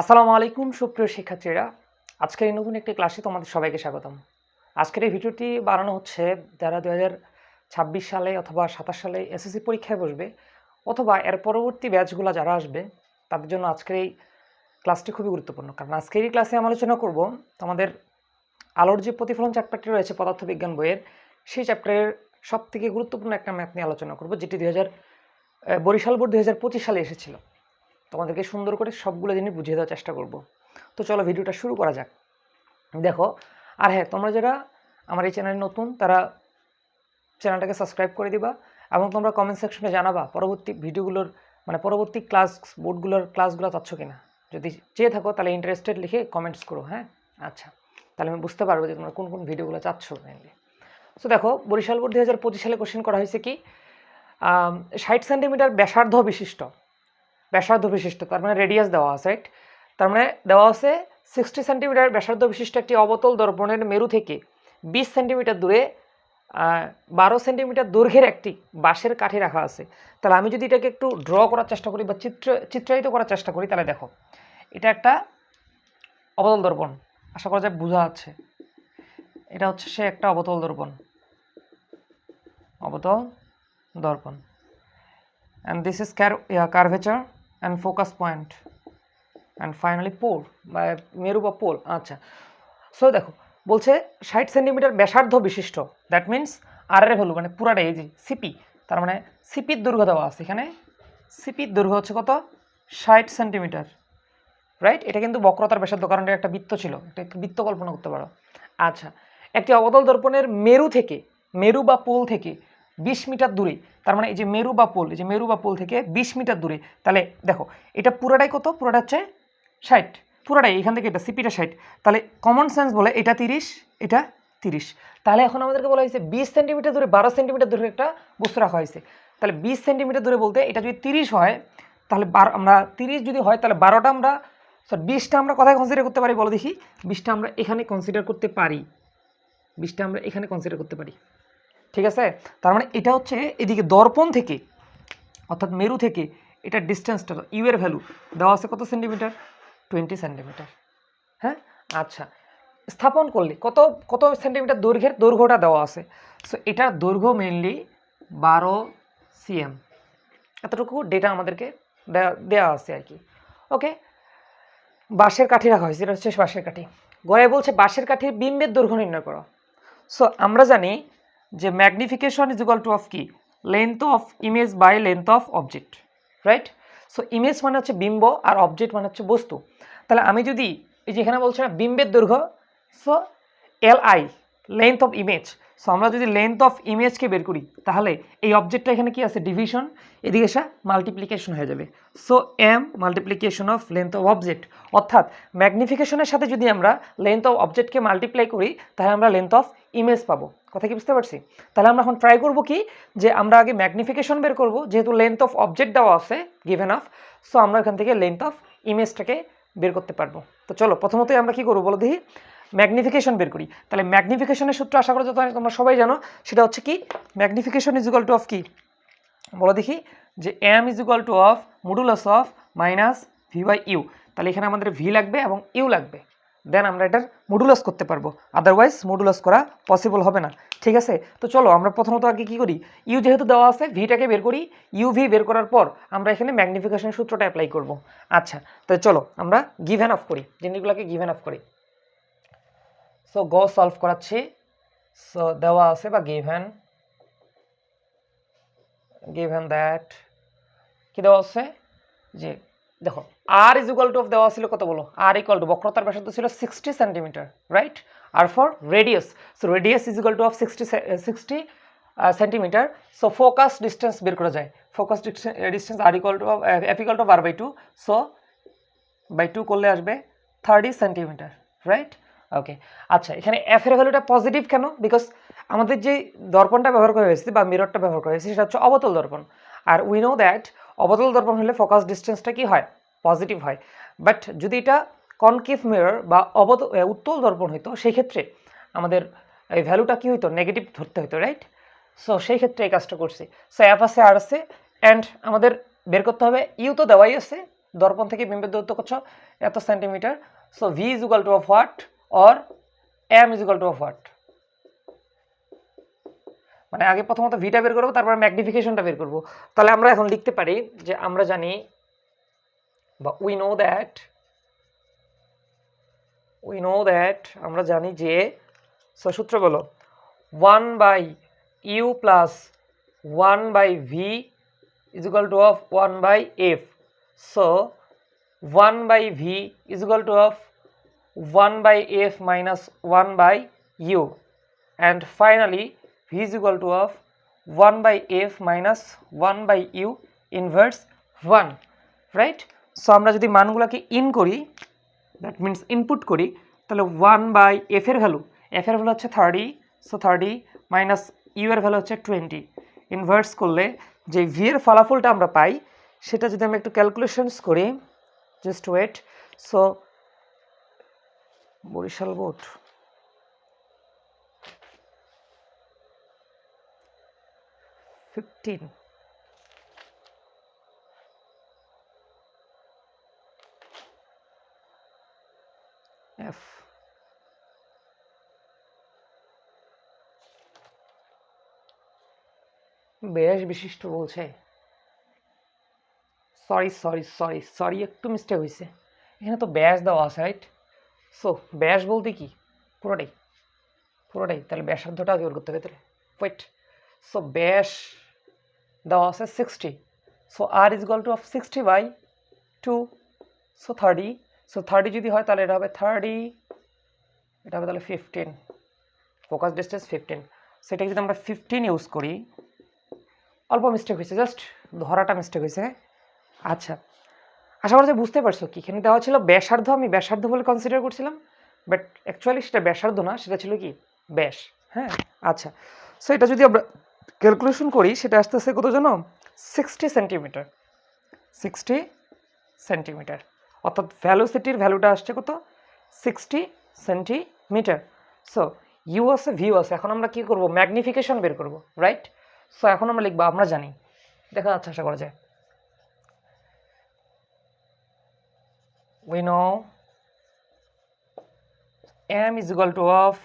আসসালামু আলাইকুম, সুপ্রিয় শিক্ষার্থীরা। আজকের এই নতুন একটি ক্লাসে তোমাদের সবাইকে স্বাগতম। আজকের এই ভিডিওটি বানানো হচ্ছে যারা দু ছাব্বিশ সালে অথবা সাতাশ সালে এসএসসি পরীক্ষায় বসবে অথবা এর পরবর্তী ব্যাচগুলো যারা আসবে, তাদের জন্য আজকের এই ক্লাসটি খুবই গুরুত্বপূর্ণ। কারণ আজকের এই ক্লাসে আমি আলোচনা করব আমাদের আলোর যে প্রতিফলন চ্যাপ্টারটি রয়েছে পদার্থবিজ্ঞান বইয়ের, সেই চ্যাপ্টারের সব থেকে গুরুত্বপূর্ণ একটা ম্যাথ নিয়ে আলোচনা করব, যেটি দু হাজার বরিশাল বোর্ড দুই হাজার পঁচিশ সালে এসেছিল। তোমাদেরকে সুন্দর করে সবগুলো জিনিস বুঝিয়ে দেওয়ার চেষ্টা করব। তো চলো ভিডিওটা শুরু করা যাক। দেখো, আর হ্যাঁ তোমরা যারা আমার এই চ্যানেলে নতুন, তারা চ্যানেলটাকে সাবস্ক্রাইব করে দিবা এবং তোমরা কমেন্ট সেকশনে জানাবা পরবর্তী ভিডিওগুলোর মানে পরবর্তী ক্লাস বোর্ডগুলোর ক্লাসগুলো চাচ্ছ কিনা। যদি চেয়ে থাকো, তাহলে ইন্টারেস্টেড লিখে কমেন্টস করো হ্যাঁ? আচ্ছা তাহলে আমি বুঝতে পারব যে তোমরা কোন কোন ভিডিওগুলো চাচ্ছ মেনলি সো দেখো, বরিশাল বোর্ড দুই হাজার পঁচিশ সালে কোশ্চেন করা হয়েছে কি? ষাট সেন্টিমিটার ব্যাসার্ধ বিশিষ্ট। ব্যাসার্ধ বিশিষ্ট তার মানে রেডিয়াস দেওয়া আছে রাইট তার মানে দেওয়া আছে সিক্সটি সেন্টিমিটার ব্যাসার্ধ বিশিষ্ট একটি অবতল দর্পণের মেরু থেকে বিশ সেন্টিমিটার দূরে বারো সেন্টিমিটার দৈর্ঘ্যের একটি বাঁশের কাঠি রাখা আছে। তাহলে আমি যদি এটাকে একটু ড্র করার চেষ্টা করি বা চিত্র চিত্রায়িত করার চেষ্টা করি তাহলে দেখো এটা একটা অবতল দর্পণ আশা করা যায় বোঝা আছে এটা হচ্ছে সে একটা অবতল দর্পণ অবতল দর্পণ and this is car yeah, and focus point. And finally, pole. বা মেরু বা পোল আচ্ছা। সো দেখো, বলছে ষাট সেন্টিমিটার ব্যাসার্ধ বিশিষ্ট। দ্যাট মিন্স আর এর ভ্যালু মানে পুরাটা এই যে সিপি তার মানে সিপির দৈর্ঘ্য দেওয়া আছে এখানে। সিপির দৈর্ঘ্য হচ্ছে কত? ষাট সেন্টিমিটার। রাইট এটা কিন্তু বক্রতার ব্যাসার্ধ কারণ এটা একটা বৃত্ত ছিল। এটা বৃত্ত কল্পনা করতে পারো। আচ্ছা। একটি অবতল দর্পণের মেরু থেকে, মেরু বা পোল থেকে বিশ মিটার দূরে, তার মানে এই যে মেরু বা পোল, এই যে মেরু বা পোল থেকে বিশ মিটার দূরে, তাহলে দেখো, এটা পুরাটাই কত? পুরোটা হচ্ছে ষাট। পুরোটাই, এখান থেকে এটা সিপিটা ষাট। তাহলে কমন সেন্স বলে এটা তিরিশ এটা তিরিশ। তাহলে এখন আমাদেরকে বলা হয়েছে বিশ সেন্টিমিটার দূরে, বারো সেন্টিমিটার দূরে একটা বস্তু রাখা হয়েছে। তাহলে বিশ সেন্টিমিটার দূরে বলতে এটা যদি তিরিশ হয়, তাহলে বারো, আমরা তিরিশ যদি হয়, তাহলে বারোটা আমরা সরি বিশটা আমরা কোথায় কনসিডার করতে পারি বলো দেখি? বিশটা আমরা এখানে কনসিডার করতে পারি। বিশটা আমরা এখানে কনসিডার করতে পারি। ঠিক আছে? তার মানে এটা হচ্ছে এদিকে দর্পণ থেকে, অর্থাৎ মেরু থেকে এটা ডিস্টেন্সটা ইউ এর ভ্যালু দেওয়া আছে কত সেন্টিমিটার টোয়েন্টি সেন্টিমিটার হ্যাঁ? আচ্ছা। স্থাপন করলে কত কত সেন্টিমিটার দৈর্ঘ্যের? দৈর্ঘ্যটা দেওয়া আছে। সো এটার দৈর্ঘ্য মেনলি বারো সিএম এতটুকু ডেটা আমাদেরকে দেওয়া আছে আর কি। ওকে বাঁশের কাঠি রাখা হয়েছে, এটা হচ্ছে বাঁশের কাঠি। গয়ে বলছে বাঁশের কাঠির বিম্বের দৈর্ঘ্য নির্ণয় করো। সো আমরা জানি যে magnification is equal to of কি length of image by length of object right so image মানে হচ্ছে বিম্ব আর অবজেক্ট মানে হচ্ছে বস্তু। তাহলে আমি যদি এই যে এখানে বলছে না, বিম্বের দৈর্ঘ্য so L I length of image so আমরা যদি লেন্থ অফ ইমেজকে বের করি, তাহলে এই অবজেক্টটা এখানে কি আছে? ডিভিশন এদিকে এসে মাল্টিপ্লিকেশন হয়ে যাবে। So M multiplication of length of object অর্থাৎ ম্যাগনিফিকেশনের সাথে যদি আমরা লেন্থ অফ অবজেক্টকে মাল্টিপ্লাই করি, তাহলে আমরা লেন্থ অফ ইমেজ পাবো। কথা কি বুঝতে পারছি? তাহলে আমরা এখন ট্রাই করব কি? যে আমরা আগে ম্যাগনিফিকেশন বের করব, যেহেতু লেন্থ অফ অবজেক্ট দেওয়া আছে গিভেন অফ সো আমরা এখান থেকে লেন্থ অফ ইমেজটাকে বের করতে পারব। তো চলো, প্রথমতই আমরা কি করব বলো দেখি? ম্যাগনিফিকেশন বের করি। তাহলে ম্যাগনিফিকেশনের সূত্র আশা করা যত, তোমরা সবাই জানো, সেটা হচ্ছে কি? Magnification is equal to of কি? বলো দেখি, যে M is equal to of modulus of minus V by U তাহলে এখানে আমাদের ভি লাগবে এবং ইউ লাগবে। দেন আমরা এটার মডুলাস করতে পারব। আদারওয়াইজ মডুলাস করা পসিবল হবে না। ঠিক আছে? তো চলো, আমরা প্রথমত আগে কী করি? ইউ যেহেতু দেওয়া আছে ভিটাকে বের করি। ইউ ভি বের করার পর আমরা এখানে ম্যাগনিফিকেশন সূত্রটা অ্যাপ্লাই করব। আচ্ছা তো চলো, আমরা গিভেন অফ করি। জিনিসগুলোকে গিভেন অফ করি। সো গ সলভ করাচ্ছি। সো দেওয়া আছে বা গিভেন গিভেন দ্যাট কি দেওয়া আছে? যে দেখো R is equal to of দেওয়া ছিল কত বলো? আর ইকুয়াল টু বক্রতার ব্যাসার্ধ ছিল sixty centimetre right R for radius so radius is equal to of sixty sixty centimetre so focus distance বের করা যায়। Focus distance R equal to F equal to R by two so by two করলে আসবে thirty centimetre right okay আচ্ছা এখানে F এর ভ্যালুটা positive কেন? বিকজ আমাদের যে দর্পণটা ব্যবহার করা হয়েছে বা মিররটা ব্যবহার করা হয়েছে, সেটা হচ্ছে অবতল দর্পণ। আর উই নো দ্যাট অবতল দর্পণ হলে ফোকাস ডিস্টেন্সটা কি হয়? পজিটিভ হয়। বাট যদি এটা কনকেভ মিরর বা অবত উত্তল দর্পণ হইতো সেই ক্ষেত্রে আমাদের এই ভ্যালুটা কী হইতো? নেগেটিভ ধরতে হতো রাইট সো সেই ক্ষেত্রে এই কাজটা করছি। সো অ্যাপ আছে আর আছে অ্যান্ড আমাদের বের করতে হবে ইউ তো দেওয়াই আছে। দর্পণ থেকে বিম্বের দূরত্ব কত এত centimetre so V is equal to of what or M is equal to of what মানে আগে প্রথমত ভিটা বের করব, তারপর ম্যাগনিফিকেশনটা বের করব। তাহলে আমরা এখন লিখতে পারি যে আমরা জানি বা we know that we know that আমরা জানি যে সূত্র বলো one by U plus one by V is equal to of one by F so one by V is equal to of one by F minus one by U and finally V is equal to of one by F minus one by U inverse one right so আমরা যদি মানগুলোকে in করি that means input করি, তাহলে one by এফের value এফের value হচ্ছে thirty so thirty minus U এর ভ্যালু হচ্ছে টোয়েন্টি ইনভার্স করলে যে ভি এর ফলাফলটা আমরা পাই, সেটা যদি আমি একটু ক্যালকুলেশনস করি just wait so Barishal boat 15. F. বেশ বিশিষ্ট বলছে। সরি সরি সরি সরি একটু মিস্টেক হয়েছে এখানে তো ব্যাস দেওয়া আছে রাইট সো ব্যাস বলতে কি? পুরোটাই। পুরোটাই, তাহলে ব্যাসার্ধটা বের করতে হবে তাহলে। ওয়েট সো ব্যাস দেওয়া আছে sixty so R is equal to of sixty by two so thirty so thirty যদি হয়, তাহলে এটা হবে থার্টি এটা হবে তাহলে ফিফটিন ফোকাস ডিস্টেন্স ফিফটিন সেটাকে যদি আমরা ফিফটিন ইউজ করি, অল্প মিস্টেক হয়েছে জাস্ট ধরাটা মিস্টেক হয়েছে। আচ্ছা আশা করি যে বুঝতে পারছ কি? এখানে দেওয়া ছিল ব্যাসার্ধ, আমি ব্যাসার্ধ বলে কনসিডার করছিলাম বাট অ্যাকচুয়ালি সেটা ব্যাসার্ধ না, সেটা ছিল কি? ব্যাস হ্যাঁ? আচ্ছা সো এটা যদি আমরা ক্যালকুলেশন করি, সেটা আসতে আসতে কত জানো সিক্সটি সেন্টিমিটার সিক্সটি সেন্টিমিটার অর্থাৎ ভ্যালোসিটির ভ্যালুটা আসছে কত? সিক্সটি সেন্টিমিটার সো ইউ আছে ভিউ আছে, এখন আমরা কি করব? ম্যাগনিফিকেশন বের করব রাইট সো এখন আমরা লিখব, আমরা জানি। দেখা যাচ্ছে, আশা করা যায়। Know m is equal to of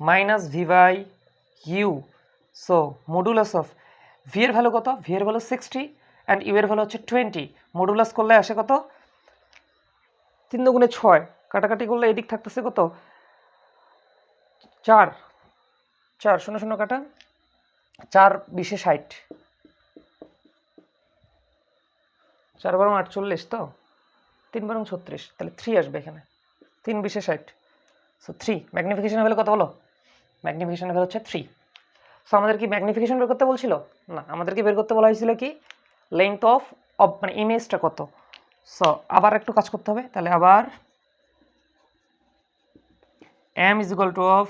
minus v by u so, modulus of V এর ভ্যালু কত? ভি এর ভ্যালু সিক্সটি অ্যান্ড ইউ এর ভ্যালু হচ্ছে টোয়েন্টি মডুলাস করলে আসে কত? তিন দুগুণে ছয়। কাটাকাটি করলে এদিক থাকতেছে কত? চার। চার, শূন্য শূন্য কাটা। চার বিশে ষাট। চার বারো আটচল্লিশ তো? তিন বারং ছত্রিশ। তাহলে থ্রি আসবে এখানে। তিন বিশে ষাট। সো থ্রি ম্যাগনিফিকেশন ভ্যালু কত বলো? ম্যাগনিফিকেশন ভ্যালু হচ্ছে থ্রি সো আমাদের কি ম্যাগনিফিকেশন বের করতে বলছিল? না, আমাদেরকে বের করতে বলা হয়েছিল কি? লেন্থ অফ মানে ইমেজটা কত? সো আবার একটু কাজ করতে হবে, তাহলে আবার M is equal to of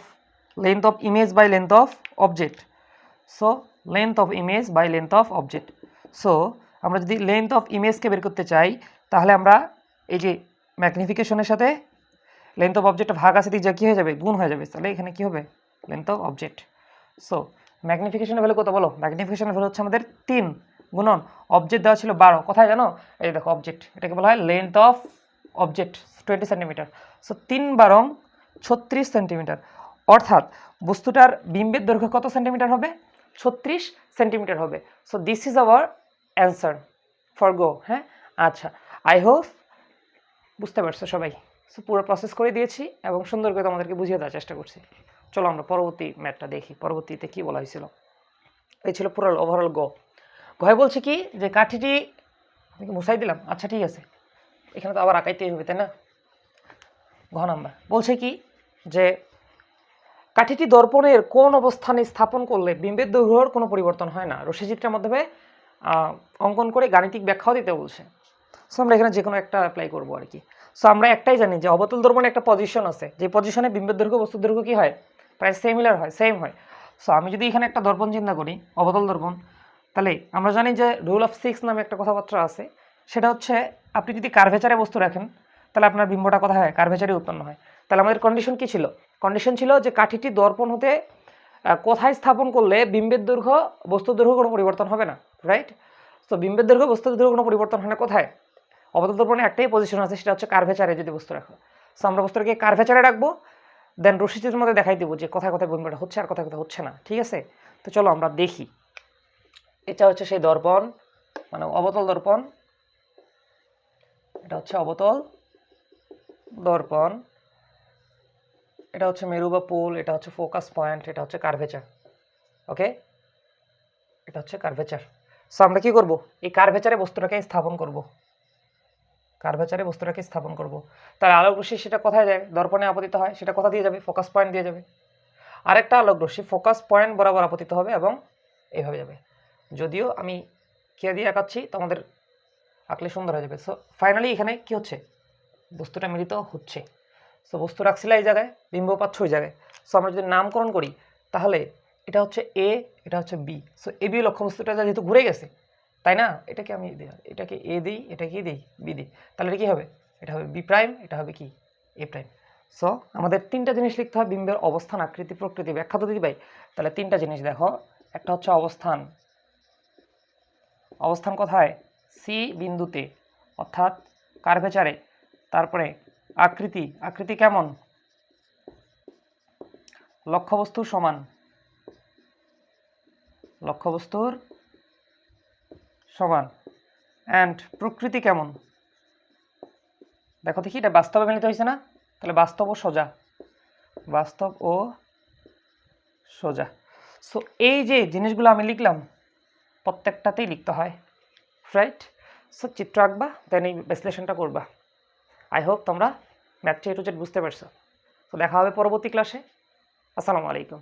length of image by length of object so length of image by length of object so আমরা যদি লেন্থ অফ ইমেজকে বের করতে চাই, তাহলে আমরা এই যে ম্যাগনিফিকেশনের সাথে লেন্থ অফ অবজেক্ট ভাগ আছে দিয়ে যা কী হয়ে যাবে? গুণ হয়ে যাবে। তাহলে এখানে কী হবে? লেন্থ অফ অবজেক্ট সো ম্যাগনিফিকেশনের ভ্যালু কত বলো? ম্যাগনিফিকেশনের ভ্যালু হচ্ছে আমাদের তিন গুণন। অবজেক্ট দেওয়া ছিল বারো। কোথায় জানো? এই দেখো অবজেক্ট এটাকে বলা হয় length of object twenty centimetre so তিন বারং ছত্রিশ সেন্টিমিটার অর্থাৎ, বস্তুটার বিম্বের দৈর্ঘ্য কত সেন্টিমিটার হবে? ছত্রিশ সেন্টিমিটার হবে। So this is our answer for go হ্যাঁ? আচ্ছা আই হোপ বুঝতে পারছ সবাই। সো পুরো প্রসেস করে দিয়েছি এবং সুন্দর করে তোমাদেরকে বুঝিয়ে দেওয়ার চেষ্টা করছি। চলো আমরা পরবর্তী ম্যাটটা দেখি, পরবর্তীতে কি বলা হয়েছিল? এই ছিল পুরো ওভারঅল গো গয় বলছে কি যে কাঠিটি, আমি কি মুছাই দিলাম? আচ্ছা ঠিক আছে। এখানে তো আবার আঁকাইতেই হবে, তাই না? ঘ নাম্বার। বলছে কি যে কাঠিটি দর্পণের কোন অবস্থানে স্থাপন করলে বিম্বের দৈর্ঘ্যর কোনো পরিবর্তন হয় না? রশিচিত্রের মাধ্যমে অঙ্কন করে গাণিতিক ব্যাখ্যাও দিতে বলছে। সো আমরা এখানে যে কোনো একটা অ্যাপ্লাই করব আর কি। সো আমরা একটাই জানি যে অবতল দর্পণে একটা পজিশন আছে। যে পজিশনে বিম্বের দৈর্ঘ্য, বস্তুর দৈর্ঘ্য কি হয়? প্রায় সিমিলার হয় সেম হয়। সো আমি যদি এখানে একটা দর্পণ চিন্তা করি, অবতল দর্পণ, তাহলে আমরা জানি যে রুল অফ সিক্স নামে একটা কথাবার্তা আছে। সেটা হচ্ছে, আপনি যদি কার্ভেচারে বস্তু রাখেন, তাহলে আপনার বিম্বটা কোথায় হয়? কার্ভেচারে উৎপন্ন হয়। তাহলে আমাদের কন্ডিশন কি ছিল? কন্ডিশন ছিল যে কাঠিটি দর্পণ হতে কোথায় স্থাপন করলে বিম্বের দৈর্ঘ্য, বস্তুর দৈর্ঘ্য কোনো পরিবর্তন হবে না রাইট তো বিম্বের দৈর্ঘ্য, বস্তুর দৈর্ঘ্য কোনো পরিবর্তন হয় না, কোথায়? অবতল দর্পণে একটাই পজিশন আছে, সেটা হচ্ছে কার্ভেচারে যদি বস্তু রাখো। সো আমরা বস্তুটাকে কার্ভেচারে রাখব দেন রশিদের মধ্যে দেখাই দেবো যে কোথায় কোথায় ভূমিকাটা হচ্ছে আর কোথায় কোথায় হচ্ছে না, ঠিক আছে? তো চলো আমরা দেখি। এটা হচ্ছে সেই দর্পণ মানে অবতল দর্পণ। এটা হচ্ছে অবতল দর্পণ। এটা হচ্ছে মেরু বা পোল, এটা হচ্ছে ফোকাস পয়েন্ট, এটা হচ্ছে কার্ভেচার, ওকে? এটা হচ্ছে কার্ভেচার। সো আমরা কি করব? এই কার্ভেচারে বস্তুটাকে স্থাপন করব। কার্ভেচারে বস্তুটাকে স্থাপন করব। তার আলোক রশ্মি সেটা কোথায় যায়? দর্পণে আপতিত হয়, সেটা কোথা দিয়ে যাবে? ফোকাস পয়েন্ট দিয়ে যাবে। আরেকটা আলোক রশ্মি ফোকাস পয়েন্ট বরাবর আপতিত হবে এবং এইভাবে যাবে। যদিও আমি কে দিয়ে আঁকাচ্ছি? তোমাদের আঁকলে সুন্দর হয়ে যাবে। সো ফাইনালি এখানে কি হচ্ছে? বস্তুটা মিলিত হচ্ছে। সো বস্তু রাখছিল এই জায়গায়, বিম্ব পাচ্ছ ওই জায়গায়। সো আমরা যদি নামকরণ করি, তাহলে এটা হচ্ছে এ এটা হচ্ছে বি সো এ বি লক্ষ্যবস্তুটা যেহেতু ঘুরে গেছে তাই না? এটাকে আমি এটাকে এ দিই এটাকে দিই বি দিই। তাহলে এটা কী হবে? এটা হবে বি প্রাইম এটা হবে কি? এ প্রাইম সো আমাদের তিনটা জিনিস লিখতে হয়, বিম্বের অবস্থান, আকৃতি, প্রকৃতি, ব্যাখ্যা তো দিদি ভাই তাহলে তিনটা জিনিস দেখো। একটা হচ্ছে অবস্থান। অবস্থান কোথায়? সি বিন্দুতে, অর্থাৎ কার্ভেচারে। তারপরে আকৃতি আকৃতি কেমন? লক্ষ্যবস্তুর সমান। লক্ষ্যবস্তুর সমান। অ্যান্ড প্রকৃতি কেমন? দেখো দেখি, এটা বাস্তবে মিলিত হয়েছে না? তাহলে বাস্তব ও সোজা। বাস্তব ও সোজা। সো এই যে জিনিসগুলো আমি লিখলাম, প্রত্যেকটাতেই লিখতে হয় রাইট সো চিত্র আঁকবা দেন এই বিশ্লেষণটা করবা। আই হোপ তোমরা ম্যাথটি এ টু জেড বুঝতে পারছ। তো দেখা হবে পরবর্তী ক্লাসে আসসালামু আলাইকুম।